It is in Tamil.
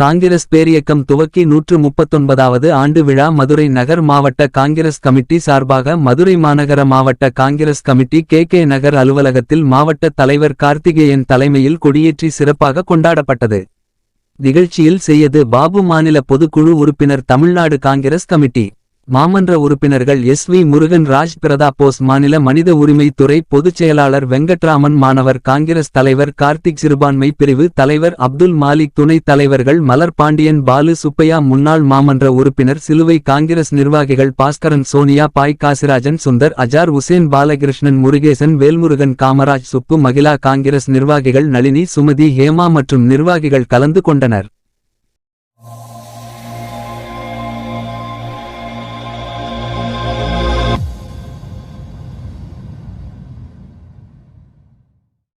காங்கிரஸ் பேரியக்கம் துவக்கி நூற்று முப்பத்தொன்பதாவது ஆண்டு விழா மதுரை நகர் மாவட்ட காங்கிரஸ் கமிட்டி சார்பாக மதுரை மாநகர மாவட்ட Congress committee K K Nagar அலுவலகத்தில் மாவட்ட தலைவர் கார்த்திகேயன் தலைமையில் கொடியேற்றி சிறப்பாக கொண்டாடப்பட்டது. நிகழ்ச்சியில் செய்யது பாபு மாநில பொதுக்குழு உறுப்பினர் தமிழ்நாடு காங்கிரஸ் கமிட்டி. மாமன்ற உறுப்பினர்கள் எஸ் வி முருகன் ராஜ் பிரதா போஸ் மாநில மனித உரிமைத்துறை துறை பொதுச் செயலாளர் வெங்கட்ராமன் மாணவர் காங்கிரஸ் தலைவர் கார்த்திக் சிறுபான்மை பிரிவு தலைவர் அப்துல் மாலிக் துணைத் தலைவர்கள் மலர் பாண்டியன் பாலு சுப்பையா முன்னாள் மாமன்ற உறுப்பினர் சிலுவை காங்கிரஸ் நிர்வாகிகள் பாஸ்கரன் சோனியா பாய் காசிராஜன் சுந்தர் அஜார் உசேன் பாலகிருஷ்ணன் முருகேசன் வேல்முருகன் காமராஜ் சுப்பு மகிழா காங்கிரஸ் நிர்வாகிகள் நளினி சுமதி ஹேமா மற்றும் நிர்வாகிகள் கலந்து கொண்டனர்.